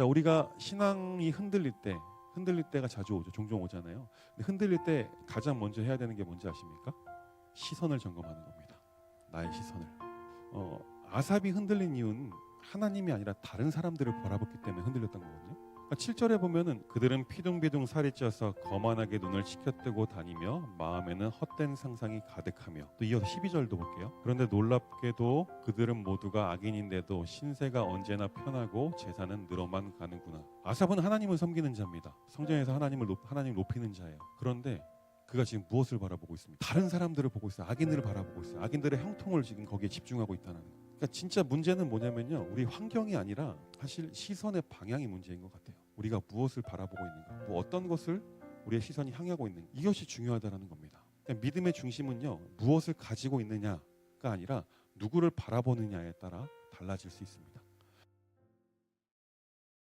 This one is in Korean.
자, 우리가 신앙이 흔들릴 때 흔들릴 때가 자주 오죠. 종종 오잖아요. 근데 흔들릴 때 가장 먼저 해야 되는 게 뭔지 아십니까? 시선을 점검하는 겁니다. 나의 시선을. 어, 아삽이 흔들린 이유는 하나님이 아니라 다른 사람들을 바라봤기 때문에 흔들렸던 거거든요. 그러니까 7절에 보면은 그들은 피둥피둥 살이 쪄서 거만하게 눈을 치켜뜨고 다니며 마음에는 헛된 상상이 가득하며 또 이어서 12절도 볼게요. 그런데 놀랍게도 그들은 모두가 악인인데도 신세가 언제나 편하고 재산은 늘어만 가는구나. 아삽은 하나님을 섬기는 자입니다. 성전에서 하나님을 높, 하나님 높이는 자예요. 그런데 그가 지금 무엇을 바라보고 있습니까? 다른 사람들을 보고 있어요. 악인들을 바라보고 있어요. 악인들의 형통을 지금 거기에 집중하고 있다는 거. 그러니까 진짜 문제는 뭐냐면요. 우리 환경이 아니라 사실 시선의 방향이 문제인 것 같아요. 우리가 무엇을 바라보고 있는가, 뭐 어떤 것을 우리의 시선이 향하고 있는 가 이것이 중요하다라는 겁니다. 그러니까 믿음의 중심은요. 무엇을 가지고 있느냐가 아니라 누구를 바라보느냐에 따라 달라질 수 있습니다.